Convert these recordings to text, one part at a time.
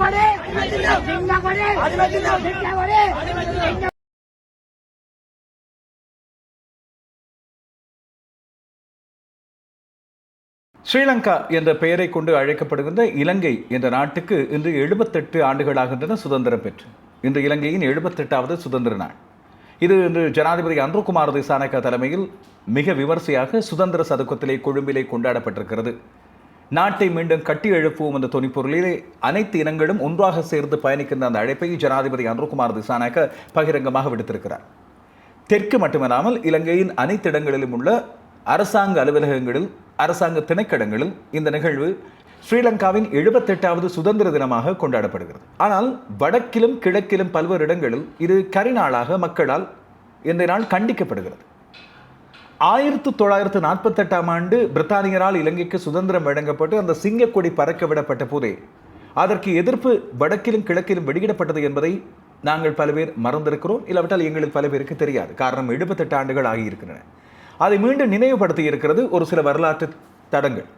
করে চিন্তা করে চিন্তা করে ஸ்ரீலங்கா என்ற பெயரை கொண்டு அழைக்கப்படுகின்ற இலங்கை என்ற நாட்டுக்கு இன்று எழுபத்தெட்டு ஆண்டுகளாகின்றன சுதந்திரம் பெற்று இன்று இலங்கையின் எழுபத்தெட்டாவது சுதந்திர நாள் இது இன்று ஜனாதிபதி அன்ருகுமார் திசானகா தலைமையில் மிக விமர்சையாக சுதந்திர சதுக்கத்திலே கொழும்பிலே கொண்டாடப்பட்டிருக்கிறது நாட்டை மீண்டும் கட்டி எழுப்புவோம் என்ற துணிப்பொருளிலே அனைத்து இனங்களும் ஒன்றாக சேர்ந்து பயணிக்கின்ற அந்த அழைப்பை ஜனாதிபதி அன்ருகுமார் திசானகா பகிரங்கமாக விடுத்திருக்கிறார். தெற்கு மட்டுமல்லாமல் இலங்கையின் அனைத்து இடங்களிலும் உள்ள அரசாங்க அலுவலகங்களில் அரசாங்க திணைக்கடங்களில் இந்த நிகழ்வு ஸ்ரீலங்காவின் எழுபத்தெட்டாவது சுதந்திர தினமாக கொண்டாடப்படுகிறது. ஆனால் வடக்கிலும் கிழக்கிலும் பல்வேறு இடங்களில் இது கரிநாளாக மக்களால் இந்த நாள் கண்டிக்கப்படுகிறது. ஆயிரத்து தொள்ளாயிரத்து நாற்பத்தெட்டாம் ஆண்டு பிரித்தானியரால் இலங்கைக்கு சுதந்திரம் வழங்கப்பட்டு அந்த சிங்கக்கொடி பறக்க விடப்பட்ட போதே அதற்கு எதிர்ப்பு வடக்கிலும் கிழக்கிலும் வெளியிடப்பட்டது என்பதை நாங்கள் பல பேர் மறந்திருக்கிறோம். இல்லாவிட்டால் எங்களுக்கு பல பேருக்கு தெரியாது. காரணம் எழுபத்தெட்டு ஆண்டுகள் ஆகியிருக்கின்றன. அதை மீண்டும் நினைவுபடுத்தி இருக்கிறது ஒரு சில வரலாற்று தடங்கள்.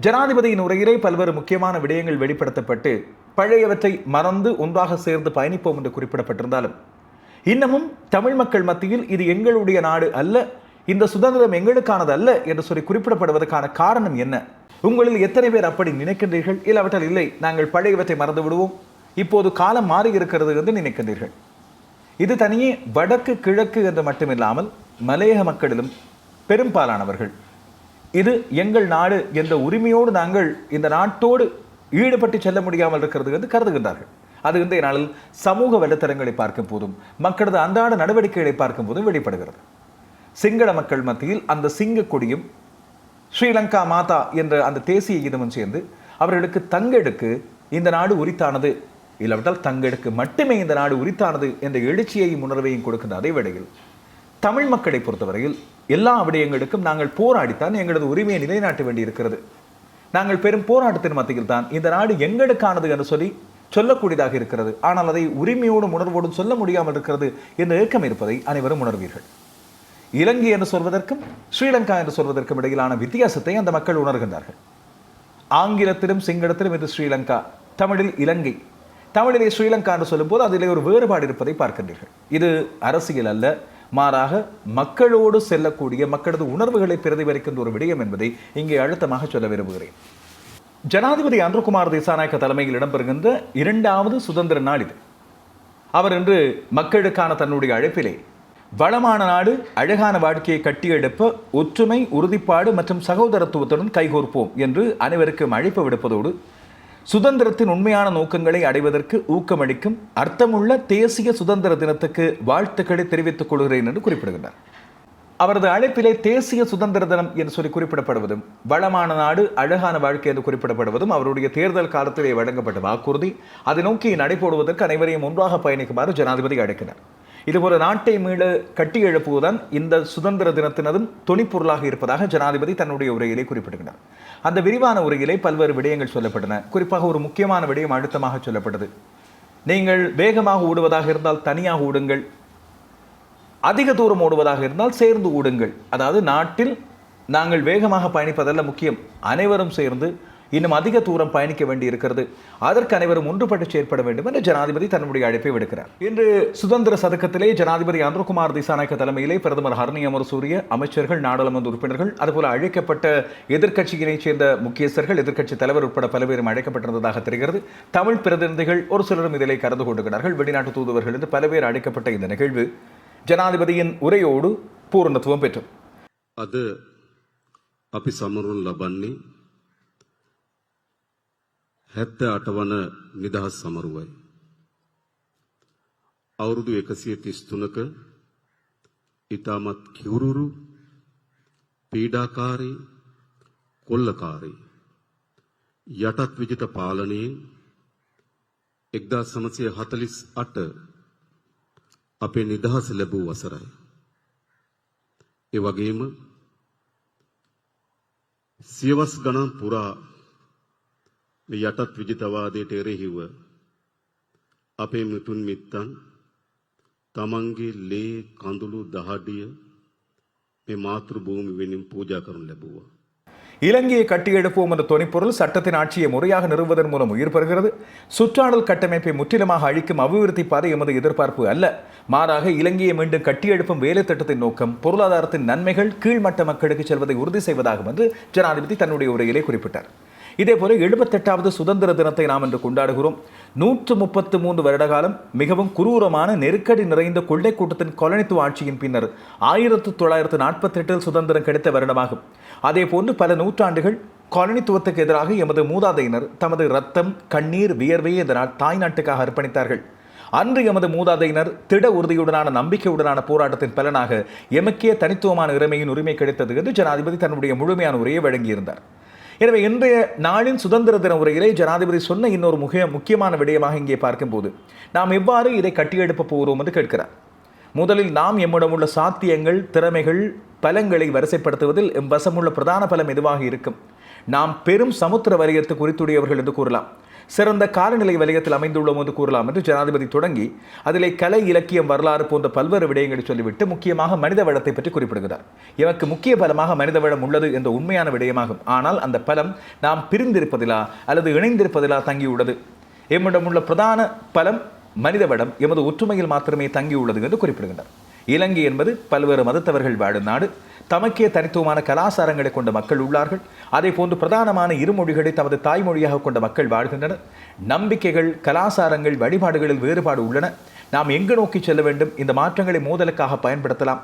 ஜனாதிபதியின் உரையிலே பல்வேறு முக்கியமான விடயங்கள் வெளிப்படுத்தப்பட்டு பழையவற்றை மறந்து ஒன்றாக சேர்ந்து பயணிப்போம் என்று குறிப்பிடப்பட்டிருந்தாலும் இன்னமும் தமிழ் மக்கள் மத்தியில் இது எங்களுடைய நாடு அல்ல இந்த சுதந்திரம் எங்களுக்கானது அல்ல என்று சொல்லி குறிப்பிடப்படுவதற்கான காரணம் என்ன? உங்களில் எத்தனை பேர் அப்படி நினைக்கின்றீர்கள்? இல்லாவிட்டால் இல்லை நாங்கள் பழையவற்றை மறந்து விடுவோம் இப்போது காலம் மாறி இருக்கிறது என்று நினைக்கின்றீர்கள். இது தனியே வடக்கு கிழக்கு என்று மட்டுமில்லாமல் மலையக மக்களிலும் பெரும்பாலானவர்கள். இது எங்கள் நாடு என்ற உரிமையோடு நாங்கள் இந்த நாட்டோடு ஈடுபட்டு செல்ல முடியாமல் இருக்கிறது என்று கருதுகின்றார்கள். அது இன்றைய நாளில் சமூக வலைத்தளங்களை பார்க்கும் போதும் மக்களது அன்றாட நடவடிக்கைகளை பார்க்கும் போதும் வெளிப்படுகிறது. சிங்கள மக்கள் மத்தியில் அந்த சிங்க கொடியும் ஸ்ரீலங்கா மாதா என்ற அந்த தேசிய கீதமும் சேர்ந்து அவர்களுக்கு தங்கெடுக்கு இந்த நாடு உரித்தானது. இல்லாவிட்டால் தங்களுக்கு மட்டுமே இந்த நாடு உரித்தானது என்ற எழுச்சியையும் உணர்வையும் கொடுக்கின்ற அதே வேளையில் தமிழ் மக்களை பொறுத்தவரையில் எல்லா விடயங்களுக்கும் நாங்கள் போராடித்தான் எங்களது உரிமையை நிலைநாட்ட வேண்டியிருக்கிறது. நாங்கள் பெரும் போராட்டத்தின் மத்தியில் தான் இந்த நாடு எங்களுக்கானது என்று சொல்லி சொல்லக்கூடியதாக இருக்கிறது. ஆனால் அதை உரிமையோடும் உணர்வோடும் சொல்ல முடியாமல் இருக்கிறது என்ற ஏக்கம் இருப்பதை அனைவரும் உணர்வீர்கள். இலங்கை என்று சொல்வதற்கும் ஸ்ரீலங்கா என்று சொல்வதற்கும் இடையிலான வித்தியாசத்தை அந்த மக்கள் உணர்கின்றார்கள். ஆங்கிலத்திலும் சிங்களத்திலும் இது ஸ்ரீலங்கா தமிழில் இலங்கை. தமிழிலே ஸ்ரீலங்கா என்று சொல்லும்போது அதிலே ஒரு வேறுபாடு இருப்பதை பார்க்கின்றீர்கள். இது அரசியல் அல்ல. மாறாக மக்களோடு செல்லக்கூடிய மக்களது உணர்வுகளை பிரதிபலிக்கின்ற ஒரு விடயம் என்பதை இங்கே அழுத்தமாக சொல்ல விரும்புகிறேன். ஜனாதிபதி அன்ருகுமார் திசாநாயக்க தலைமையில் இடம்பெறுகின்ற இரண்டாவது சுதந்திர நாள் இது. அவர் இன்று மக்களுக்கான தன்னுடைய அழைப்பிலே வளமான நாடு அழகான வாழ்க்கையை கட்டியெழுப்ப ஒற்றுமை உறுதிப்பாடு மற்றும் சகோதரத்துவத்துடன் கைகோர்ப்போம் என்று அனைவருக்கும் அழைப்பு விடுப்பதோடு சுதந்திரத்தின் உண்மையான நோக்கங்களை அடைவதற்கு ஊக்கமளிக்கும் அர்த்தமுள்ள தேசிய சுதந்திர தினத்துக்கு வாழ்த்துக்களை தெரிவித்துக் கொள்கிறேன் என்று குறிப்பிடுகிறார் அவரது அழைப்பிலே தேசிய சுதந்திர தினம் என்று சொல்லி குறிப்பிடப்படுவதும் வளமான நாடு அழகான வாழ்க்கை என்று குறிப்பிடப்படுவதும் அவருடைய தேர்தல் காலத்திலே வழங்கப்பட்ட வாக்குறுதி. அதை நோக்கி நடைபோடுவதற்கு அனைவரையும் ஒன்றாக பயணிக்குமாறு ஜனாதிபதி அழைக்கிறார். இதுபோல நாட்டை மீள கட்டி எழுப்புவதுதான் இந்த சுதந்திர தினத்தினதும் துணிப்பொருளாக இருப்பதாக ஜனாதிபதி தன்னுடைய உரையிலே குறிப்பிடுகிறார் அந்த விரிவான உரையிலே பல்வேறு விடயங்கள் சொல்லப்பட்டன. குறிப்பாக ஒரு முக்கியமான விடயம் அழுத்தமாக சொல்லப்பட்டது. நீங்கள் வேகமாக ஓடுவதாக இருந்தால் தனியாக ஓடுங்கள். அதிக தூரம் ஓடுவதாக இருந்தால் சேர்ந்து ஓடுங்கள். அதாவது நாட்டில் நாங்கள் வேகமாக பயணிப்பதல்ல முக்கியம். அனைவரும் சேர்ந்து இன்னும் அதிக தூரம் பயணிக்க வேண்டி இருக்கிறது. அதற்கு அனைவரும் ஒன்றுபட்டு செயற்பட வேண்டும் என்று ஜனாதிபதி தன்னுடைய அழைப்பை விடுக்கிறார். இன்று சுதந்திர சதக்கத்திலே ஜனாதிபதி அனுகுமார் திசாநாயக்க தலைமையிலே பிரதமர் ஹர்னி அமர்சூரிய அமைச்சர்கள் நாடாளுமன்ற உறுப்பினர்கள் அதுபோல அழைக்கப்பட்ட எதிர்க்கட்சியினைச் சேர்ந்த முக்கியஸ்தர்கள் எதிர்க்கட்சி தலைவர் உட்பட பல பேரும் அழைக்கப்பட்டிருந்ததாக தெரிகிறது. தமிழ் பிரதிநிதிகள் ஒரு சிலரும் இதிலே கலந்து கொண்டுகிறார்கள். வெளிநாட்டு தூதுவர்கள் என்று பல்வேறு அழைக்கப்பட்ட இந்த நிகழ்வு ஜனாதிபதியின் உரையோடு பூரணத்துவம் பெற்றது. அது அபி லபன்னி 78 වන නිදහස් සමරුවයි. අවුරුදු 133ක ඊටමත් කිවුරුරු පීඩාකාරී කොල්ලකාරී යටත් විජිත පාලනයෙන් 1948 අපේ නිදහස ලැබූ වසරයි. ඒ වගේම සියවස් ගණන් පුරා යටත් විජිතවාදයට එරෙහිව අපේ මුතුන් මිත්තන් තමන්ගේ ලේ කඳුළු දහඩිය මේ මාතෘ භූමි වෙනින් පූජා කරනු ලැබුවා. இலங்கையை கட்டியெழுப்போம் என்ற தொனிப்பொருள் சட்டத்தின் ஆட்சியை முறையாக நிறுவுவதன் மூலம் உயிர் பெறுகிறது சுற்றாடல் கட்டமைப்பை முற்றிலுமாக அழிக்கும் அபிவிருத்தி பாதை எமது எதிர்பார்ப்பு அல்ல மாறாக இலங்கையை மீண்டும் கட்டியெழுப்பும் வேலை திட்டத்தின் நோக்கம் பொருளாதாரத்தின் நன்மைகள் கீழ்மட்ட மக்களுக்கு செல்வதை உறுதி செய்வதாகும் என்று ஜனாதிபதி தன்னுடைய உரையிலே குறிப்பிட்டார் இதேபோல எழுபத்தெட்டாவது சுதந்திர தினத்தை நாம் இன்று கொண்டாடுகிறோம். நூற்று முப்பத்து மூன்று வருட காலம் மிகவும் குரூரமான நெருக்கடி நிறைந்த கொள்ளை கூட்டத்தின் கொலனித்துவ ஆட்சியின் பின்னர் ஆயிரத்து தொள்ளாயிரத்து நாற்பத்தி எட்டில் சுதந்திரம் கிடைத்த வருடமாகும். அதே போன்று பல நூற்றாண்டுகள் காலனித்துவத்துக்கு எதிராக எமது மூதாதையினர் தமது ரத்தம் கண்ணீர் வியர்வையை இந்த தாய்நாட்டுக்காக தாய் நாட்டுக்காக அர்ப்பணித்தார்கள். அன்று எமது மூதாதையினர் திட உறுதியுடனான நம்பிக்கையுடனான போராட்டத்தின் பலனாக எமக்கே தனித்துவமான இறைமையின் உரிமை கிடைத்தது என்று ஜனாதிபதி தன்னுடைய முழுமையான உரையை வழங்கியிருந்தார். எனவே இன்றைய நாளின் சுதந்திர தின உரையிலே ஜனாதிபதி சொன்ன இன்னொரு முக்கிய முக்கியமான விடயமாக இங்கே பார்க்கும்போது நாம் எவ்வாறு இதை கட்டியெடுப்ப போகிறோம் என்று கேட்கிறார். முதலில் நாம் எம்மிடம் உள்ள சாத்தியங்கள் திறமைகள் பலங்களை வரிசைப்படுத்துவதில் எம் வசமுள்ள பிரதான பலம் எதுவாக இருக்கும்? நாம் பெரும் சமுத்திர வலயத்து குறித்துடையவர்கள் என்று கூறலாம். சிறந்த காலநிலை வலயத்தில் அமைந்துள்ளோம் என்று கூறலாம் என்று ஜனாதிபதி தொடங்கி அதிலே கலை இலக்கியம் வரலாறு போன்ற பல்வேறு விடயங்களை சொல்லிவிட்டு முக்கியமாக மனித வளத்தை பற்றி குறிப்பிடுகிறார். எமக்கு முக்கிய பலமாக மனித வளம் உள்ளது என்ற உண்மையான விடயமாகும். ஆனால் அந்த பலம் நாம் பிரிந்திருப்பதிலா அல்லது இணைந்திருப்பதிலா தங்கியுள்ளது? எம்மிடம் உள்ள பிரதான பலம் மனித வளம் எமது ஒற்றுமையில் மாத்திரமே தங்கியுள்ளது என்று குறிப்பிடுகிறார் இலங்கை என்பது பல்வேறு மதத்தவர்கள் வாழும் நாடு. தமக்கே தனித்துவமான கலாச்சாரங்களை கொண்ட மக்கள் உள்ளார்கள். அதே போன்று பிரதானமான இருமொழிகளை தமது தாய்மொழியாக கொண்ட மக்கள் வாழ்கின்றனர். நம்பிக்கைகள் கலாச்சாரங்கள் வழிபாடுகளில் வேறுபாடு உள்ளன. நாம் எங்கு நோக்கி செல்ல வேண்டும்? இந்த மாற்றங்களை மோதலுக்காக பயன்படுத்தலாம்.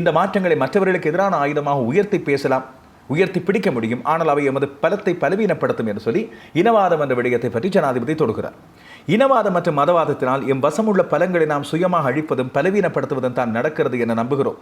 இந்த மாற்றங்களை மற்றவர்களுக்கு எதிரான ஆயுதமாக உயர்த்தி பேசலாம். உயர்த்தி பிடிக்க முடியும். ஆனால் அவை எமது பலத்தை பலவீனப்படுத்தும் என்று சொல்லி இனவாதம் என்ற விடயத்தை பற்றி ஜனாதிபதி தொடுகிறார். இனவாதம் மற்றும் மதவாதத்தினால் எம் வசமுள்ள பலங்களை நாம் சுயமாக அழிப்பதும் பலவீனப்படுத்துவதும் தான் நடக்கிறது என நம்புகிறோம்.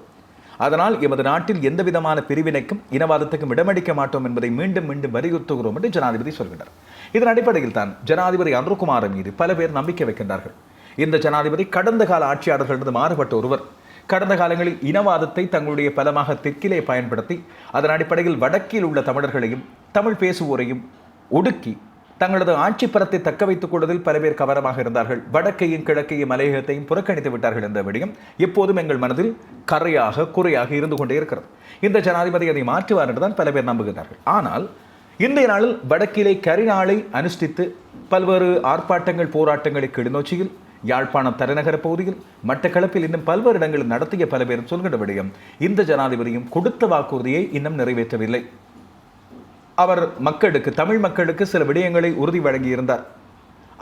அதனால் எமது நாட்டில் எந்தவிதமான பிரிவினைக்கும் இனவாதத்துக்கும் இடமளிக்க மாட்டோம் என்பதை மீண்டும் மீண்டும் வலியுறுத்துகிறோம் என்று ஜனாதிபதி சொல்கிறார் இதன் அடிப்படையில் தான் ஜனாதிபதி அன்ருகுமார் மீது பல பேர் நம்பிக்கை வைக்கின்றார்கள். இந்த ஜனாதிபதி கடந்த கால ஆட்சியாளர்களிடம் மாறுபட்ட ஒருவர். கடந்த காலங்களில் இனவாதத்தை தங்களுடைய பலமாக தெற்கிலே பயன்படுத்தி அதன் அடிப்படையில் வடக்கில் உள்ள தமிழர்களையும் தமிழ் பேசுவோரையும் ஒடுக்கி தங்களது ஆட்சி பரத்தை தக்க வைத்துக் கொள்வதில் பல பேர் கவனமாக இருந்தார்கள். வடக்கையும் கிழக்கையும் மலையகத்தையும் புறக்கணித்து விட்டார்கள் என்ற விடயம் எப்போதும் எங்கள் மனதில் கரையாக குறையாக இருந்து கொண்டே இருக்கிறது. இந்த ஜனாதிபதி அதை மாற்றுவார் என்றுதான் பல பேர் நம்புகிறார்கள். ஆனால் இன்றைய நாளில் வடக்கிலே கரிநாளை அனுஷ்டித்து பல்வேறு ஆர்ப்பாட்டங்கள் போராட்டங்களை கிளிநொச்சியில் யாழ்ப்பாணம் தலைநகர பகுதியில் மட்டக்களப்பில் இன்னும் பல்வேறு இடங்களில் நடத்திய பல பேர் சொல்கின்ற விடயம் இந்த ஜனாதிபதியும் கொடுத்த வாக்குறுதியை இன்னும் நிறைவேற்றவில்லை. அவர் மக்களுக்கு தமிழ் மக்களுக்கு சில விடயங்களை உறுதி வழங்கியிருந்தார்.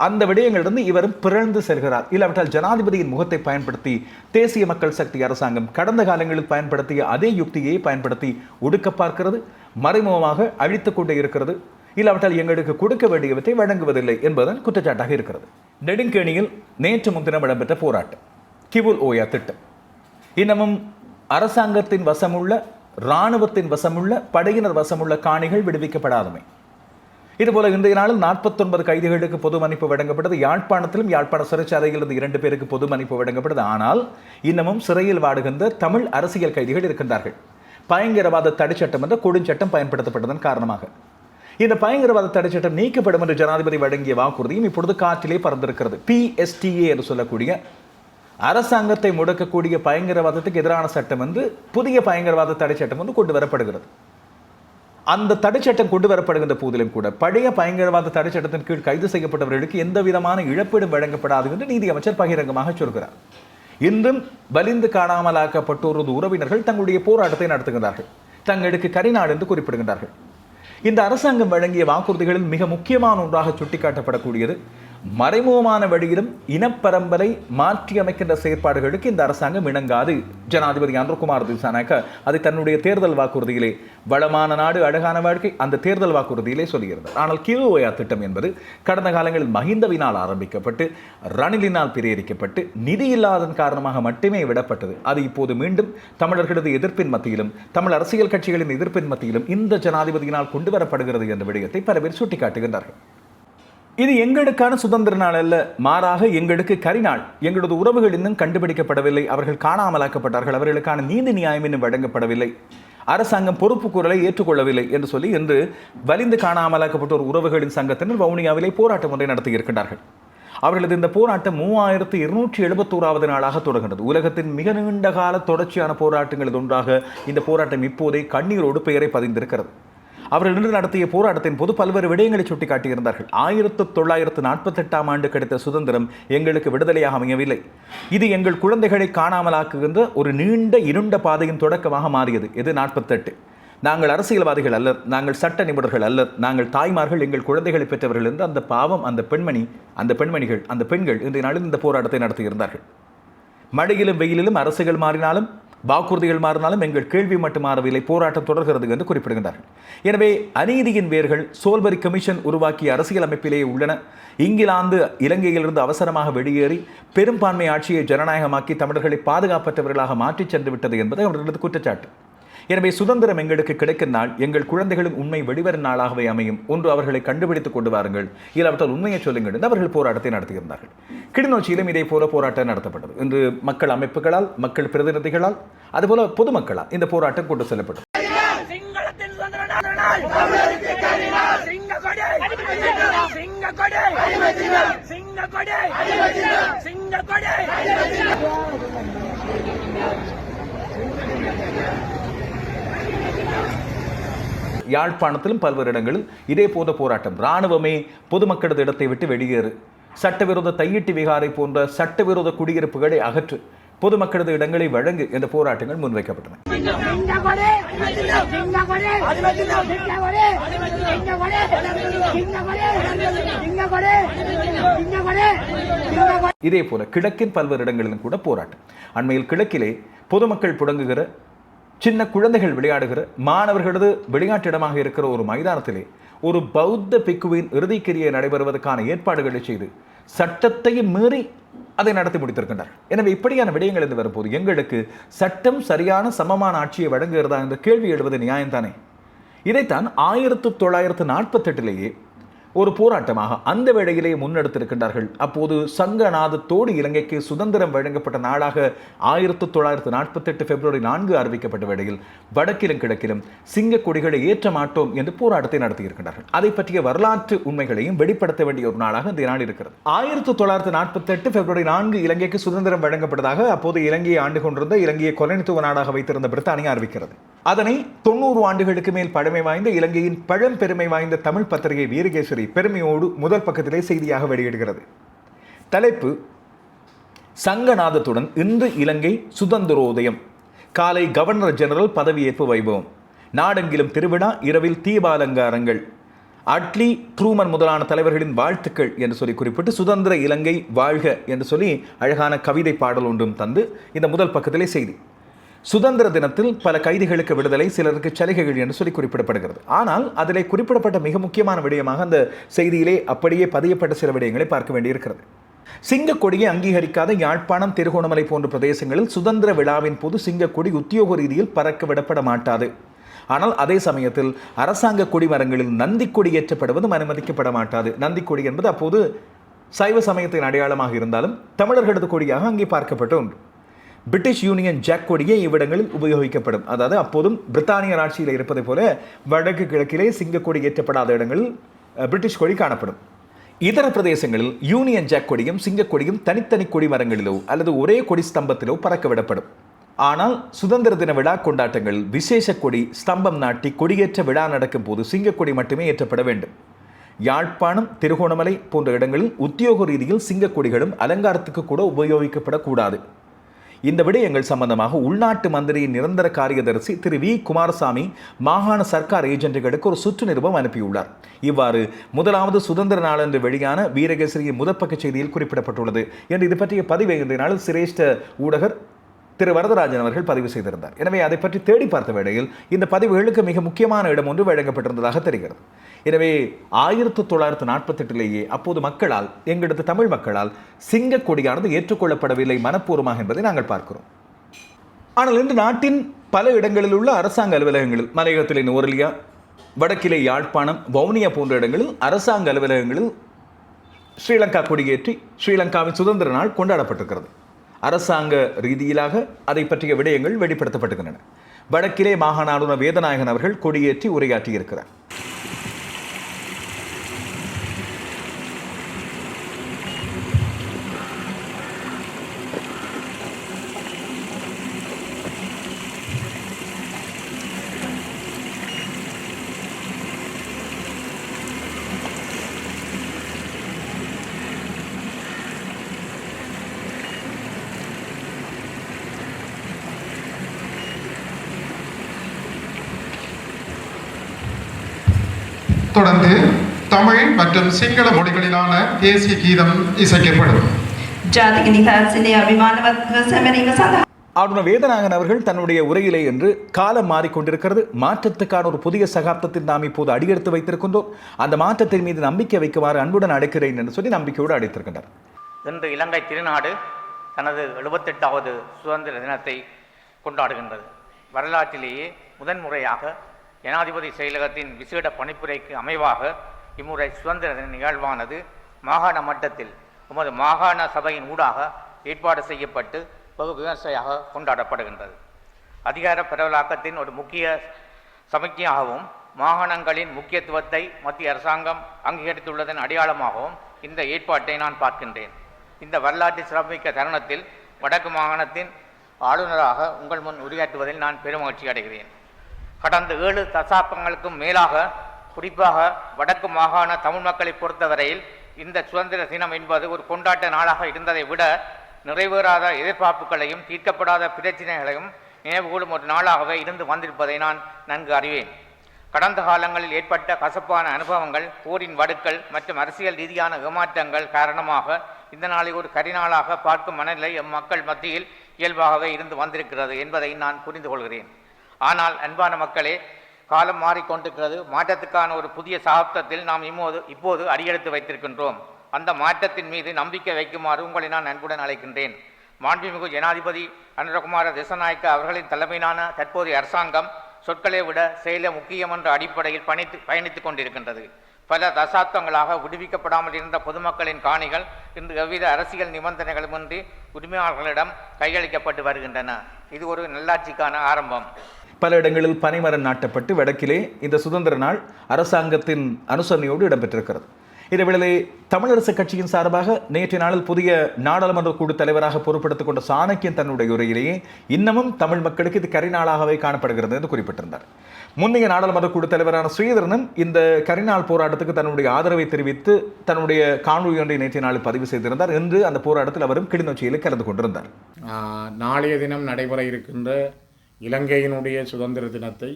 அந்த விடயங்களிலிருந்து இவரும் பிறழ்ந்து செல்கிறார். இல்லாவிட்டால் ஜனாதிபதியின் முகத்தை பயன்படுத்தி தேசிய மக்கள் சக்தி அரசாங்கம் கடந்த காலங்களில் பயன்படுத்திய அதே யுக்தியை பயன்படுத்தி ஒடுக்க பார்க்கிறது மறைமுகமாக அழித்து கொண்டே இருக்கிறது. இல்லாவிட்டால் எங்களுக்கு கொடுக்க வேண்டியவற்றை வழங்குவதில்லை என்பதன் குற்றச்சாட்டாக இருக்கிறது. நெடுங்கேணியில் நேற்று முன்தினம் இடம்பெற்ற போராட்டம் கிவுல் ஓயா திட்டம். இன்னமும் அரசாங்கத்தின் வசமுள்ள இராணுவத்தின் வசமுள்ள படையினர் வசமுள்ள காணிகள் விடுவிக்கப்படாதமை. இதுபோல இன்றைய நாளில் நாற்பத்தொன்பது கைதிகளுக்கு பொது மன்னிப்பு வழங்கப்பட்டது யாழ்ப்பாணத்திலும் யாழ்ப்பாண சிறைச்சாலையில் இருந்து இரண்டு பேருக்கு பொது மன்னிப்பு வழங்கப்பட்டது ஆனால் இன்னமும் சிறையில் வாடுகின்ற தமிழ் அரசியல் கைதிகள் இருக்கின்றார்கள். பயங்கரவாத தடைச்சட்டம் என்ற கொடுஞ்சட்டம் பயன்படுத்தப்பட்டதன் காரணமாக. இந்த பயங்கரவாத தடைச்சட்டம் நீக்கப்படும் என்று ஜனாதிபதி வழங்கிய வாக்குறுதியும் இப்பொழுது காற்றிலே பறந்திருக்கிறது. பிஎஸ்டிஏ என்று சொல்லக்கூடிய அரசாங்கத்தை முடக்கக்கூடிய பயங்கரவாதத்துக்கு எதிரான சட்டம் வந்து புதிய பயங்கரவாத தடை சட்டம் வந்து கொண்டு வரப்படுகிறது. அந்த தடை சட்டம் கொண்டு வரப்படுகின்ற போதிலும் கூட பழைய பயங்கரவாத தடை சட்டத்தின் கீழ் கைது செய்யப்பட்டவர்களுக்கு எந்த விதமான இழப்பீடும் வழங்கப்படாது என்று நீதியமைச்சர் பகிரங்கமாக சொல்கிறார். இன்றும் வலிந்து காணாமலாக்கப்பட்டோரது உறவினர்கள் தங்களுடைய போராட்டத்தை நடத்துகிறார்கள் தங்களுக்கு கரிநாடு என்று குறிப்பிடுகின்றார்கள். இந்த அரசாங்கம் வழங்கிய வாக்குறுதிகளில் மிக முக்கியமான ஒன்றாக சுட்டிக்காட்டப்படக்கூடியது மறைமுகமான வழியிலும் இனப்பரம்பரை மாற்றியமைக்கின்ற செயற்பாடுகளுக்கு இந்த அரசாங்கம் இணங்காது. ஜனாதிபதி அன்ருகுமார் திசானாக்க அது தன்னுடைய தேர்தல் வாக்குறுதியிலே வளமான நாடு அழகான வாழ்க்கை அந்த தேர்தல் வாக்குறுதியிலே சொல்லியிருந்தார் ஆனால் கிருவோயா திட்டம் என்பது கடந்த காலங்களில் மஹிந்தவினால் ஆரம்பிக்கப்பட்டு ரணிலினால் பிரேரிக்கப்பட்டு நிதி இல்லாதன் காரணமாக மட்டுமே விடப்பட்டது. அது இப்போது மீண்டும் தமிழர்களது எதிர்ப்பின் மத்தியிலும் தமிழ் அரசியல் கட்சிகளின் எதிர்ப்பின் மத்தியிலும் இந்த ஜனாதிபதியினால் கொண்டு வரப்படுகிறது என்ற விடயத்தை பல பேர் சுட்டிக்காட்டுகின்றார்கள். இது எங்களுக்கான சுதந்திர நாள் அல்ல மாறாக எங்களுக்கு கரிநாள் எங்களது உறவுகள் இன்னும் கண்டுபிடிக்கப்படவில்லை அவர்கள் காணாமலாக்கப்பட்டார்கள் அவர்களுக்கான நீதி நியாயம் இன்னும் வழங்கப்படவில்லை. அரசாங்கம் பொறுப்பு ஏற்றுக்கொள்ளவில்லை என்று சொல்லி இன்று வலிந்து காணாமலாக்கப்பட்ட ஒரு உறவுகளின் சங்கத்தினர் வவுனியாவிலே போராட்டம் ஒன்றை நடத்தியிருக்கிறார்கள் அவர்களது இந்த போராட்டம் மூவாயிரத்து இருநூற்றி எழுபத்தோராவது நாளாக தொடர்கின்றது. உலகத்தின் மிக நீண்ட கால தொடர்ச்சியான போராட்டங்களில் ஒன்றாக இந்த போராட்டம் இப்போதே கண்ணீரோடு பெயரை பதிந்திருக்கிறது. அவர்கள் இன்று நடத்திய போராட்டத்தின் போது பல்வேறு விடயங்களை சுட்டிக்காட்டியிருந்தார்கள். ஆயிரத்து தொள்ளாயிரத்து நாற்பத்தெட்டாம் ஆண்டு கிடைத்த சுதந்திரம் எங்களுக்கு விடுதலையாக அமையவில்லை. இது எங்கள் குழந்தைகளை காணாமலாக்குகின்ற ஒரு நீண்ட இருண்ட பாதையின் தொடக்கமாக மாறியது. இது நாற்பத்தெட்டு. நாங்கள் அரசியல்வாதிகள் அல்ல நாங்கள் சட்ட நிபுணர்கள் அல்ல நாங்கள் தாய்மார்கள் எங்கள் குழந்தைகளை பெற்றவர்கள் என்று அந்த பாவம் அந்த பெண்மணி அந்த பெண்மணிகள் அந்த பெண்கள் இன்றைய நாளில் இந்த போராட்டத்தை நடத்தியிருந்தார்கள். மழையிலும் வெயிலிலும் அரசுகள் மாறினாலும் வாக்குறுதிகள் மாறினாலும் எங்கள் கேள்வி மட்டும் மாறவில்லை. போராட்டம் தொடர்கிறது என்று குறிப்பிடுகின்றார்கள் எனவே அநீதியின் வேர்கள் சோல்பரி கமிஷன் உருவாக்கிய அரசியல் அமைப்பிலேயே உள்ளன. இங்கிலாந்து இலங்கையிலிருந்து அவசரமாக வெளியேறி பெரும்பான்மை ஆட்சியை ஜனநாயகமாக்கி தமிழர்களை பாதுகாப்பற்றவர்களாக மாற்றிச் சென்று விட்டது என்பது அவர்களது குற்றச்சாட்டு. எனவே சுதந்திரம் எங்களுக்கு கிடைக்கும் நாள். எங்கள் குழந்தைகளின் உண்மை வெளிவரும் நாளாகவே அமையும். ஒன்று அவர்களை கண்டுபிடித்துக் கொண்டு வாருங்கள். இல்லாவிட்டால் உண்மையை சொல்லுங்கள் என்று அவர்கள் போராட்டத்தை நடத்தியிருந்தார்கள். கிளிநொச்சியிலும் இதே போல போராட்டம் நடத்தப்பட்டது. இன்று மக்கள் அமைப்புகளால் மக்கள் பிரதிநிதிகளால் அதுபோல பொதுமக்களால் இந்த போராட்டம் கொண்டு செல்லப்பட்டது. சிங்க கொடை சிங்க கொடை யாழ்ப்பாணத்திலும் பல்வேறு இடங்களில் இதே போன்ற போராட்டம். இராணுவமே பொதுமக்களது இடத்தை விட்டு வெளியேறு. சட்டவிரோத தையிட்டு விகாரை போன்ற சட்டவிரோத குடியிருப்புகளை அகற்று பொதுமக்களது இடங்களை வழங்கு என்ற போராட்டங்கள் முன்வைக்கப்பட்டன. இதே போல கிழக்கின் பல்வேறு இடங்களிலும் கூட போராட்டம். அண்மையில் கிழக்கிலே பொதுமக்கள் புடங்குகிற சின்ன குழந்தைகள் விளையாடுகிற மாணவர்களது விளையாட்டிடமாக இருக்கிற ஒரு மைதானத்திலே ஒரு பௌத்த பிக்குவின் இறுதிக்கிரியை நடைபெறுவதற்கான ஏற்பாடுகளை செய்து சட்டத்தையும் மீறி அதை நடத்தி முடித்திருக்கின்றார் எனவே இப்படியான விடயங்கள் இருந்து வரும்போது எங்களுக்கு சட்டம் சரியான சமமான ஆட்சியை வழங்குகிறதா என்ற கேள்வி எழுவது நியாயம்தானே? இதைத்தான் ஆயிரத்து தொள்ளாயிரத்து நாற்பத்தெட்டிலேயே ஒரு போராட்டமாக அந்த வேளையிலே முன்னெடுத்திருக்கின்றார்கள். அப்போது சங்கநாதத்தோடு இலங்கைக்கு சுதந்திரம் வழங்கப்பட்ட நாளாக ஆயிரத்து தொள்ளாயிரத்து நாற்பத்தெட்டு பிப்ரவரி நான்கு அறிவிக்கப்பட்ட வேளையில் வடக்கிலும் கிழக்கிலும் சிங்க கொடிகளை ஏற்ற மாட்டோம் என்று போராட்டத்தை நடத்தியிருக்கின்றார்கள். அதை பற்றிய வரலாற்று உண்மைகளையும் வெளிப்படுத்த வேண்டிய ஒரு நாளாக இந்த நாள் இருக்கிறது. ஆயிரத்து தொள்ளாயிரத்து நாற்பத்தெட்டு பிப்ரவரி நான்கு இலங்கைக்கு சுதந்திரம் வழங்கப்பட்டதாக அப்போது இலங்கையை ஆண்டு கொண்டிருந்த இலங்கையை கொலனித்துவ நாடாக வைத்திருந்த பிரித்தானியா அறிவிக்கிறது. அதனை தொண்ணூறு ஆண்டுகளுக்கு மேல் பழமை வாய்ந்த இலங்கையின் பழம்பெருமை வாய்ந்த தமிழ் பத்திரிகை வீரகேசரி பெருமையோடு முதல் பக்கத்திலே செய்தியாக வெளியிடுகிறது. தலைப்பு சங்கநாதத்துடன் இன்று இலங்கை சுதந்திரோதயம். காலை கவர்னர் ஜெனரல் பதவியேற்பு வைபவம். நாடெங்கிலும் திருவிழா இரவில் தீபாலங்காரங்கள். அட்லி ட்ரூமன் முதலான தலைவர்களின் வாழ்த்துக்கள் என்று சொல்லி குறிப்பிட்டு சுதந்திர இலங்கை வாழ்க என்று சொல்லி அழகான கவிதை பாடல் ஒன்றும் தந்து இந்த முதல் பக்கத்திலே செய்தி. சுதந்திர தினத்தில் பல கைதிகளுக்கு விடுதலை சிலருக்கு சலுகைகள் என்று சொல்லி குறிப்பிடப்படுகிறது. ஆனால் அதிலே குறிப்பிடப்பட்ட மிக முக்கியமான விடயமாக அந்த செய்தியிலே அப்படியே பதியப்பட்ட சில விடயங்களை பார்க்க வேண்டியிருக்கிறது. சிங்கக்கொடியை அங்கீகரிக்காத யாழ்ப்பாணம் திருகோணமலை போன்ற பிரதேசங்களில் சுதந்திர விழாவின் போது சிங்கக்கொடி உத்தியோக ரீதியில் பறக்க விடப்பட மாட்டாது. ஆனால் அதே சமயத்தில் அரசாங்க கொடிமரங்களில் நந்தி கொடி ஏற்றப்படுவதும் அனுமதிக்கப்பட மாட்டாது. நந்தி கொடி என்பது அப்போது சைவ சமயத்தின் அடையாளமாக இருந்தாலும் தமிழர்களது கொடியாக அங்கே பார்க்கப்பட்டு உண்டு பிரிட்டிஷ் யூனியன் ஜாக் கொடியே இவ்விடங்களில் உபயோகிக்கப்படும். அதாவது அப்போதும் பிரித்தானியர் ஆட்சியில் இருப்பதைப் போல வடக்கு கிழக்கிலே சிங்கக்கொடி ஏற்றப்படாத இடங்களில் பிரிட்டிஷ் கொடி காணப்படும். இதர பிரதேசங்களில் யூனியன் ஜாக் கொடியும் சிங்கக்கொடியும் தனித்தனி கொடி மரங்களிலோ அல்லது ஒரே கொடி ஸ்தம்பத்திலோ பறக்க விடப்படும். ஆனால் சுதந்திர தின விழா கொண்டாட்டங்களில் விசேஷ கொடி ஸ்தம்பம் நாட்டி கொடியேற்ற விழா நடக்கும் போது சிங்கக்கொடி மட்டுமே ஏற்றப்பட வேண்டும். யாழ்ப்பாணம் திருகோணமலை போன்ற இடங்களில் உத்தியோக ரீதியில் சிங்கக்கொடிகளும் அலங்காரத்துக்கு கூட உபயோகிக்கப்படக்கூடாது. இந்த விடயங்கள் சம்பந்தமாக உள்நாட்டு மந்திரியின் நிரந்தர காரியதரிசி திரு வி. குமாரசாமி மாகாண சர்க்கார் ஏஜென்ட்டுகளுக்கு ஒரு சுற்று நிருபம் அனுப்பியுள்ளார். இவ்வாறு முதலாவது சுதந்திர நாளன்று வெளியான வீரகேசரியின் முதற்பக்க செய்தியில் குறிப்பிடப்பட்டுள்ளது. என்று இது பற்றிய பதிவை இன்றைய நாளில் சிரேஷ்ட ஊடகர் திரு வரதராஜன் அவர்கள் பதிவு செய்திருந்தார். எனவே அதை பற்றி தேடி பார்த்த வேளையில் இந்த பதிவுகளுக்கு மிக முக்கியமான இடம் ஒன்று வழங்கப்பட்டிருந்ததாக தெரிகிறது. எனவே ஆயிரத்து தொள்ளாயிரத்து நாற்பத்தெட்டிலேயே அப்போது மக்களால் எங்களது தமிழ் மக்களால் சிங்க கொடியானது ஏற்றுக்கொள்ளப்படவில்லை மனப்பூர்வமாக என்பதை நாங்கள் பார்க்கிறோம். ஆனால் இன்று நாட்டின் பல இடங்களில் உள்ள அரசாங்க அலுவலகங்களில் மலையகத்திலே நுவரலியா வடக்கிலே யாழ்ப்பாணம் வவுனியா போன்ற இடங்களில் அரசாங்க அலுவலகங்களில் ஸ்ரீலங்கா கொடியேற்றி ஸ்ரீலங்காவின் சுதந்திர நாள் கொண்டாடப்பட்டிருக்கிறது. அரசாங்க ரீதியிலாக அதை பற்றிய விடயங்கள் வெளிப்படுத்தப்பட்டுகின்றன. வடக்கிலே மாகாண ஆளுநர் வேதநாயகன் அவர்கள் கொடியேற்றி உரையாற்றியிருக்கிறார். தொடர்ந்து தமிழ் மற்றும் சிங்கள மொழிகளிலான தேசிய கீதம் இசைக்கப்படும் ஆளுநர் வேதநாயகன் தன்னுடைய உரையிலே என்று காலம் மாறிக்கொண்டிருக்கிறது. மாற்றத்துக்கான ஒரு புதிய சகாப்தத்தில் நாம் இப்போது அடியெடுத்து வைத்திருக்கின்றோம். அந்த மாற்றத்தின் மீது நம்பிக்கை வைக்குமாறு அன்புடன் அடைக்கிறேன் என்று சொல்லி நம்பிக்கையோடு அடைத்திருக்கின்றார் இன்று இலங்கை திருநாடு தனது எழுபத்தெட்டாவது சுதந்திர தினத்தை கொண்டாடுகின்றது. வரலாற்றிலேயே முதன்முறையாக ஜனாதிபதி செயலகத்தின் விசேட பணிப்புரைக்கு அமைவாக இம்முறை சுதந்திர தின நிகழ்வானது மாகாண மட்டத்தில் உமது மாகாண சபையின் ஊடாக ஏற்பாடு செய்யப்பட்டு வெகு விமர்சையாக கொண்டாடப்படுகின்றது. அதிகார பரவலாக்கத்தின் ஒரு முக்கிய சமிக்ஞையாகவும் மாகாணங்களின் முக்கியத்துவத்தை மத்திய அரசாங்கம் அங்கீகரித்துள்ளதன் அடையாளமாகவும் இந்த ஏற்பாட்டை நான் பார்க்கின்றேன். இந்த வரலாற்று சிறப்புமிக்க தருணத்தில் வடக்கு மாகாணத்தின் ஆளுநராக உங்கள் முன் உரையாற்றுவதில் நான் பெருமகிழ்ச்சி அடைகிறேன். கடந்த ஏழு தசாப்தங்களுக்கும் மேலாக குறிப்பாக வடக்கு மாகாண தமிழ் மக்களை பொறுத்தவரையில் இந்த சுதந்திர தினம் என்பது ஒரு கொண்டாட்ட நாளாக இருந்ததை விட நிறைவேறாத எதிர்பார்ப்புகளையும் தீர்க்கப்படாத பிரச்சினைகளையும் நினைவுகூடும் ஒரு நாளாகவே இருந்து வந்திருப்பதை நான் நன்கு அறிவேன். கடந்த காலங்களில் ஏற்பட்ட கசப்பான அனுபவங்கள் போரின் வடுக்கள் மற்றும் அரசியல் ரீதியான ஏமாற்றங்கள் காரணமாக இந்த நாளை ஒரு கரிநாளாக பார்க்கும் மனநிலை எம் மக்கள் மத்தியில் இயல்பாகவே இருந்து வந்திருக்கிறது என்பதை நான் புரிந்து கொள்கிறேன். ஆனால் அன்பான மக்களே காலம் மாறிக்கொண்டிருக்கிறது. மாற்றத்துக்கான ஒரு புதிய சகாப்தத்தில் நாம் இப்போது இப்போது அடியெடுத்து வைத்திருக்கின்றோம். அந்த மாற்றத்தின் மீது நம்பிக்கை வைக்குமாறு உங்களை நான் அன்புடன் அழைக்கின்றேன். மாண்புமிகு ஜனாதிபதி அனுரகுமார திசநாயக்க அவர்களின் தலைமையிலான தற்போதைய அரசாங்கம் சொற்களை விட செயல முக்கியம் என்ற அடிப்படையில் பணித்து பயணித்துக் கொண்டிருக்கின்றது. பல தசாப்தங்களாக விடுவிக்கப்படாமல் இருந்த பொதுமக்களின் காணிகள் இன்று எவ்வித அரசியல் நிபந்தனைகளுமின்றி உரிமையாளர்களிடம் கையளிக்கப்பட்டு வருகின்றன. இது ஒரு நல்லாட்சிக்கான ஆரம்பம். பல இடங்களில் பனைமரம் நாட்டப்பட்டு வடக்கிலே இந்த சுதந்திர நாள் அரசாங்கத்தின் அனுசரணையோடு இடம்பெற்றிருக்கிறது. இதேவேளை தமிழரசு கட்சியின் சார்பாக நேற்றைய நாளில் புதிய நாடாளுமன்ற குழு தலைவராக பொறுப்பெடுத்துக் கொண்ட சாணக்கியன் தன்னுடைய உரையிலேயே இன்னமும் தமிழ் மக்களுக்கு இது கரிநாளாகவே காணப்படுகிறது என்று குறிப்பிட்டிருந்தார். முந்தைய நாடாளுமன்ற குழு தலைவரான ஸ்ரீதரனும் இந்த கரிநாள் போராட்டத்துக்கு தன்னுடைய ஆதரவை தெரிவித்து தன்னுடைய காணொலி ஒன்றை நேற்றைய நாளில் பதிவு செய்திருந்தார் இன்று அந்த போராட்டத்தில் அவரும் கிளிநொச்சியில் கலந்து கொண்டிருந்தார். நாளைய தினம் நடைபெற இருக்கின்ற இலங்கையினுடைய சுதந்திர தினத்தை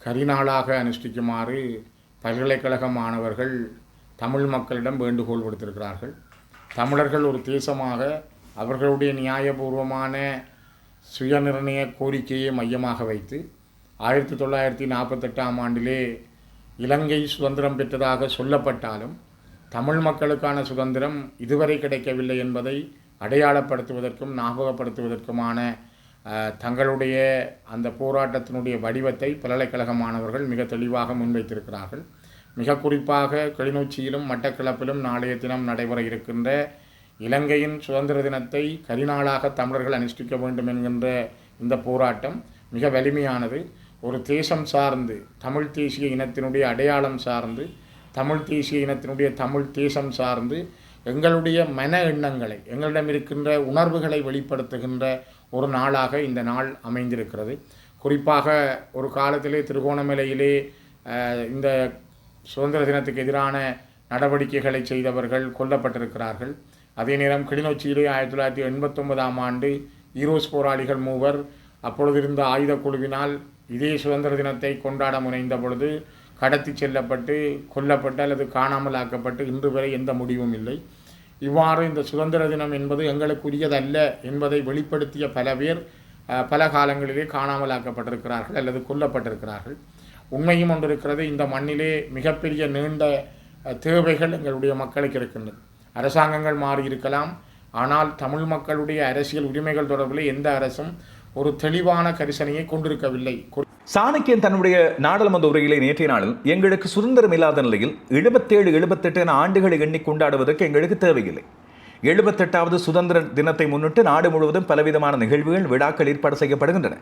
கரிநாளாக அனுஷ்டிக்குமாறு பல்கலைக்கழக மாணவர்கள் தமிழ் மக்களிடம் வேண்டுகோள் விடுத்திருக்கிறார்கள். தமிழர்கள் ஒரு தேசமாக அவர்களுடைய நியாயபூர்வமான சுயநிர்ணய கோரிக்கையை மையமாக வைத்து ஆயிரத்தி தொள்ளாயிரத்தி நாற்பத்தெட்டாம் ஆண்டிலே இலங்கை சுதந்திரம் பெற்றதாக சொல்லப்பட்டாலும் தமிழ் மக்களுக்கான சுதந்திரம் இதுவரை கிடைக்கவில்லை என்பதை அடையாளப்படுத்துவதற்கும் ஞாபகப்படுத்துவதற்குமான தங்களுடைய அந்த போராட்டத்தினுடைய வடிவத்தை பல்கலைக்கழக மாணவர்கள் மிக தெளிவாக முன்வைத்திருக்கிறார்கள். மிக குறிப்பாக கிளிநொச்சியிலும் மட்டக்களப்பிலும் நாளைய தினம் நடைபெற இருக்கின்ற இலங்கையின் சுதந்திர தினத்தை கரிநாளாக தமிழர்கள் அனுஷ்டிக்க வேண்டும் என்கின்ற இந்த போராட்டம் மிக வலிமையானது. ஒரு தேசம் சார்ந்து தமிழ் தேசிய இனத்தினுடைய அடையாளம் சார்ந்து தமிழ் தேசிய இனத்தினுடைய தமிழ் தேசம் சார்ந்து எங்களுடைய மன எண்ணங்களை எங்களிடம் இருக்கின்ற உணர்வுகளை வெளிப்படுத்துகின்ற ஒரு நாளாக இந்த நாள் அமைந்திருக்கிறது. குறிப்பாக ஒரு காலத்திலே திருகோணமலையிலே இந்த சுதந்திர தினத்துக்கு எதிரான நடவடிக்கைகளை செய்தவர்கள் கொல்லப்பட்டிருக்கிறார்கள். அதே நேரம் கிளிநொச்சியிலே ஆயிரத்தி தொள்ளாயிரத்தி எண்பத்தொன்பதாம் ஆண்டு ஈரோஸ் போராளிகள் மூவர் அப்பொழுது இருந்த ஆயுத குழுவினால் இதே சுதந்திர தினத்தை கொண்டாட முனைந்த பொழுது கடத்தி செல்லப்பட்டு கொல்லப்பட்டு அல்லது காணாமல் ஆக்கப்பட்டு இன்று வரை எந்த முடிவும் இல்லை. இவ்வாறு இந்த சுதந்திர தினம் என்பது எங்களுக்குரியதல்ல என்பதை வெளிப்படுத்திய பல பேர் பல காலங்களிலே காணாமலாக்கப்பட்டிருக்கிறார்கள் அல்லது கொல்லப்பட்டிருக்கிறார்கள். உண்மையும் ஒன்று இருக்கிறது இந்த மண்ணிலே மிகப்பெரிய நீண்ட தேவைகள் எங்களுடைய மக்களுக்கு இருக்கின்றது அரசாங்கங்கள் மாறி இருக்கலாம் ஆனால் தமிழ் மக்களுடைய அரசியல் உரிமைகள் தொடர்பில் எந்த அரசும் ஒரு தெளிவான கரிசனையை கொண்டிருக்கவில்லை. சாணக்கியன் தன்னுடைய நாடாளுமன்ற உரையிலே நேற்றைய நாளில் எங்களுக்கு சுதந்திரம் இல்லாத நிலையில் எழுபத்தேழு எழுபத்தெட்டு என ஆண்டுகளை எண்ணி கொண்டாடுவதற்கு எங்களுக்கு தேவையில்லை. எழுபத்தெட்டாவது சுதந்திர தினத்தை முன்னிட்டு நாடு முழுவதும் பலவிதமான நிகழ்வுகள் விழாக்கள் ஏற்பாடு செய்யப்படுகின்றன.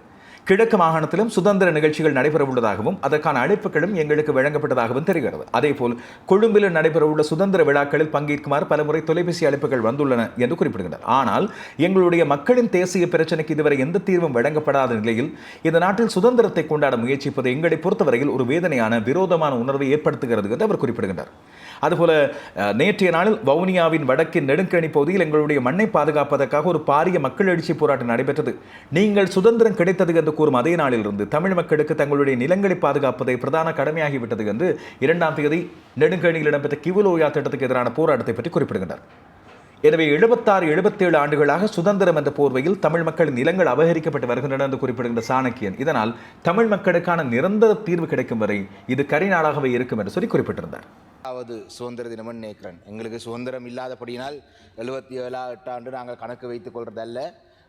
கிழக்கு மாகாணத்திலும் சுதந்திர நிகழ்ச்சிகள் நடைபெறவுள்ளதாகவும் அதற்கான அழைப்புகளும் எங்களுக்கு வழங்கப்பட்டதாகவும் தெரிகிறது. அதேபோல் கொழும்பில் நடைபெறவுள்ள சுதந்திர விழாக்களில் பங்கேற்குமாறு பலமுறை தொலைபேசி அழைப்புகள் வந்துள்ளன என்று குறிப்பிடுகின்றனர். ஆனால் எங்களுடைய மக்களின் தேசிய பிரச்சனைக்கு இதுவரை எந்த தீர்வும் வழங்கப்படாத நிலையில் இந்த நாட்டில் சுதந்திரத்தை கொண்டாட முயற்சிப்பது எங்களை பொறுத்தவரையில் ஒரு வேதனையான விரோதமான உணர்வை ஏற்படுத்துகிறது என்று அவர் குறிப்பிடுகின்றார். அதுபோல நேற்றைய நாளில் வவுனியாவின் வடக்கின் நெடுங்கணி பகுதியில் எங்களுடைய மண்ணை பாதுகாப்பதற்காக ஒரு பாரிய மக்கள் எழுச்சி போராட்டம் நடைபெற்றது. நீங்கள் சுதந்திரம் கிடைத்தது என்று கூறும் அதே நாளிலிருந்து தமிழ் மக்களுக்கு தங்களுடைய நிலங்களை பாதுகாப்பதை பிரதான கடமையாகிவிட்டது என்று இரண்டாம் தேதி நெடுங்கணியில் இடம்பெற்ற கிவுலோயா திட்டத்துக்கு எதிரான போராட்டத்தை பற்றி குறிப்பிடுகின்றனர் எனவே எழுபத்தாறு எழுபத்தேழு ஆண்டுகளாக சுதந்திரம் என்ற போர்வையில் தமிழ் மக்களின் நிலங்கள் அபகரிக்கப்பட்டு வருகின்றன என்று குறிப்பிடுகின்ற சாணக்கியன் இதனால் தமிழ் மக்களுக்கான நிரந்தர தீர்வு கிடைக்கும் வரை இது கரிநாளாகவே இருக்கும் என்று சொல்லி குறிப்பிட்டிருந்தார். அதாவது சுதந்திர தினம்னு நினைக்கிறேன் எங்களுக்கு சுதந்திரம் இல்லாதபடியினால் எழுபத்தி ஏழா எட்டாண்டு நாங்கள் கணக்கு வைத்துக் கொள்றதல்ல.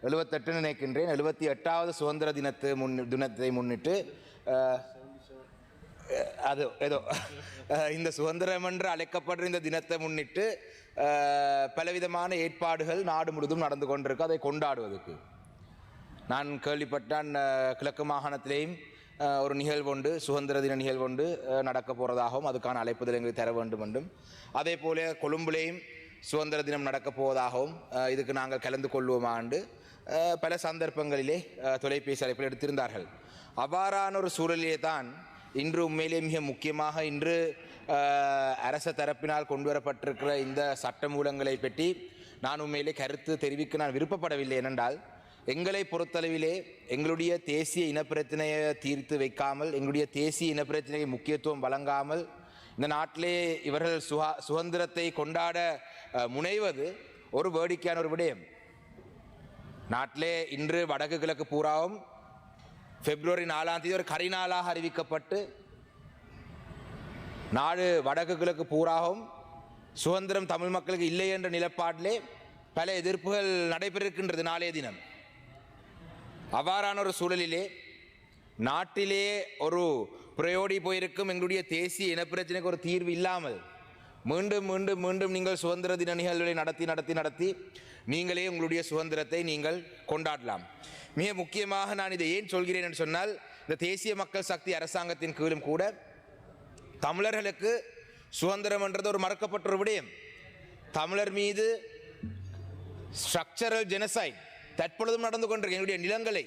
எழுபத்தெட்டு நினைக்கின்றேன். எழுபத்தி எட்டாவது சுதந்திர தினத்தை முன் தினத்தை முன்னிட்டு அது ஏதோ இந்த சுதந்திரம் என்று அழைக்கப்படுற இந்த தினத்தை முன்னிட்டு பலவிதமான ஏற்பாடுகள் நாடு முழுதும் நடந்து கொண்டிருக்கு. அதை கொண்டாடுவதற்கு. நான் கேள்விப்பட்டான் கிழக்கு மாகாணத்திலேயும் ஒரு நிகழ்வுண்டு சுதந்திர தின நிகழ்வுண்டு நடக்க போகிறதாகவும் அதுக்கான அழைப்புதல் எங்களுக்கு தர வேண்டும் என்றும். அதே போல கொழும்புலேயும் சுதந்திர தினம் நடக்கப் போவதாகவும் இதுக்கு நாங்கள் கலந்து கொள்வோமாண்டு பல சந்தர்ப்பங்களிலே தொலைபேசி அழைப்பில் எடுத்திருந்தார்கள். அவ்வாறான ஒரு சூழலிலே தான் இன்று உண்மையிலே மிக முக்கியமாக இன்று அரச தரப்பினால் கொண்டு வரப்பட்டிருக்கிற இந்த சட்டமூலங்களை பற்றி நான் உண்மையிலே கருத்து தெரிவிக்க நான் விருப்பப்படவில்லை ஏனென்றால் எங்களை பொறுத்தளவிலே எங்களுடைய தேசிய இனப்பிரச்சனையை தீர்த்து வைக்காமல் எங்களுடைய தேசிய இனப்பிரச்சனையை முக்கியத்துவம் வழங்காமல் இந்த நாட்டிலே இவர்கள் சுகா சுதந்திரத்தை கொண்டாட முனைவது ஒரு வேடிக்கையான ஒரு விடயம். நாட்டிலே இன்று வடக்கு கிழக்கு பூராவும் பிப்ரவரி நாலாம் தேதி ஒரு கரிநாளாக அறிவிக்கப்பட்டு நாடு வடக்கு கிழக்கு பூராகவும் சுதந்திரம் தமிழ் மக்களுக்கு இல்லை என்ற நிலப்பாட்டிலே பல எதிர்ப்புகள் நடைபெற்றிருக்கின்றது நாளைய தினம். அவ்வாறான ஒரு சூழலிலே நாட்டிலே ஒரு புரையோடி போயிருக்கும். எங்களுடைய தேசிய இனப்பிரச்சனைக்கு ஒரு தீர்வு இல்லாமல் மீண்டும் மீண்டும் மீண்டும் நீங்கள் சுதந்திர தின நிகழ்வுகளை நடத்தி நடத்தி நடத்தி நீங்களே உங்களுடைய சுதந்திரத்தை நீங்கள் கொண்டாடலாம். மிக முக்கியமாக நான் இதை ஏன் சொல்கிறேன் என்று சொன்னால் இந்த தேசிய மக்கள் சக்தி அரசாங்கத்தின் கீழும் கூட தமிழர்களுக்கு சுதந்திரம் என்றது ஒரு மறக்கப்பட்ட ஒரு விடயம். தமிழர் மீது ஸ்ட்ரக்சரல் ஜெனசைட் தற்பொழுதும் நடந்து கொண்டிருக்க. எங்களுடைய நிலங்களை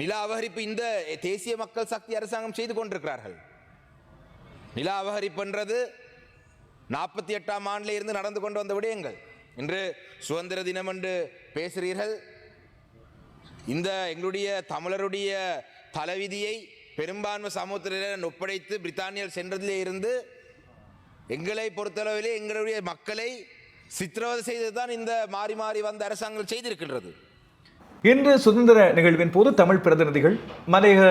நில அபகரிப்பு இந்த தேசிய மக்கள் சக்தி அரசாங்கம் செய்து கொண்டிருக்கிறார்கள். நில அபகரிப்புன்றது நாற்பத்தி எட்டாம் ஆண்டில் இருந்து நடந்து கொண்டு வந்த விடயங்கள். இன்று சுதந்திர தினம் என்று பேசுகிறீர்கள். இந்த எங்களுடைய தமிழருடைய தலைவிதியை பெரும்பான்மை சமூகத்தினர் ஒப்படைத்து பிரித்தானியர் சென்றதிலே இருந்து எங்களை பொறுத்தளவிலே எங்களுடைய மக்களை சித்திரவதை செய்ததுதான் இந்த மாறி மாறி வந்த அரசாங்கம் செய்திருக்கின்றது. இன்று சுதந்திர நிகழ்வின் போது தமிழ் பிரதிநிதிகள் மலையக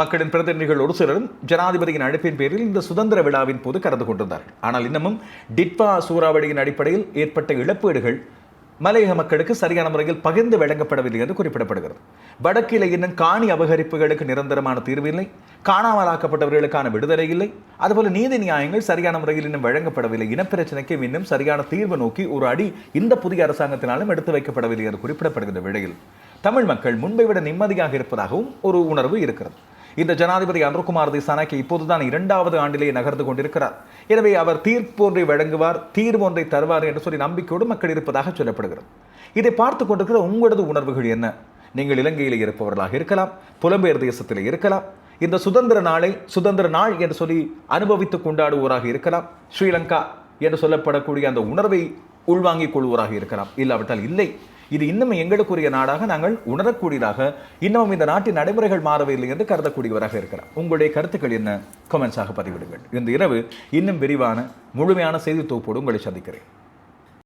மக்களின் பிரதிநிதிகள் ஒரு சிலரும் ஜனாதிபதியின் அழைப்பின் பேரில் இந்த சுதந்திர விழாவின் போது கலந்து கொண்டிருந்தார்கள். ஆனால் இன்னமும் டிட்வா சூறாவளியின் அடிப்படையில் ஏற்பட்ட இழப்பீடுகள் மலையக மக்களுக்கு சரியான முறையில் பகிர்ந்து வழங்கப்படவில்லை என்று குறிப்பிடப்படுகிறது. வடக்கில் இன்னும் காணி அபகரிப்புகளுக்கு நிரந்தரமான தீர்வு இல்லை. காணாமலாக்கப்பட்டவர்களுக்கான விடுதலை இல்லை. அதுபோல நீதி நியாயங்கள் சரியான முறையில் இன்னும் வழங்கப்படவில்லை. இனப்பிரச்சனைக்கு இன்னும் சரியான தீர்வு நோக்கி ஒரு அடி இந்த புதிய அரசாங்கத்தினாலும் எடுத்து வைக்கப்படவில்லை என்று குறிப்பிடப்படுகின்ற வேளையில் தமிழ் மக்கள் முன்பை விட நிம்மதியாக இருப்பதாகவும் ஒரு உணர்வு இருக்கிறது. இந்த ஜனாதிபதி அனுர்குமார் திசானாக்கு இப்போதுதான் இரண்டாவது ஆண்டிலே நகர்ந்து கொண்டிருக்கிறார். எனவே அவர் தீர்ப்பு ஒன்றை வழங்குவார் தீர்வு ஒன்றை தருவார் என்று சொல்லி நம்பிக்கையோடு மக்கள் இருப்பதாக சொல்லப்படுகிறது. இதை பார்த்து கொண்டிருக்கிற உங்களது உணர்வுகள் என்ன? நீங்கள் இலங்கையில் இருப்பவர்களாக இருக்கலாம் புலம்பெயர் தேசத்தில் இருக்கலாம் இந்த சுதந்திர நாளை சுதந்திர நாள் என்று சொல்லி அனுபவித்துக் கொண்டாடுவோராக இருக்கலாம் ஸ்ரீலங்கா என்று சொல்லப்படக்கூடிய அந்த உணர்வை உள்வாங்கிக் கொள்வோராக இருக்கலாம். இல்லாவிட்டால் இல்லை. இது இன்னும் எங்களுக்குரிய நாடாக நாங்கள் உணரக்கூடியதாக இன்னமும் இந்த நாட்டின் நடைமுறைகள் மாறவில்லை என்று கருதக்கூடியவராக இருக்கிறார். உங்களுடைய கருத்துக்கள் என்ன? கமெண்ட்ஸாக பதிவிடுங்கள். இந்த இரவு இன்னும் விரிவான முழுமையான செய்தி தொகுப்போடு உங்களை சந்திக்கிறேன்.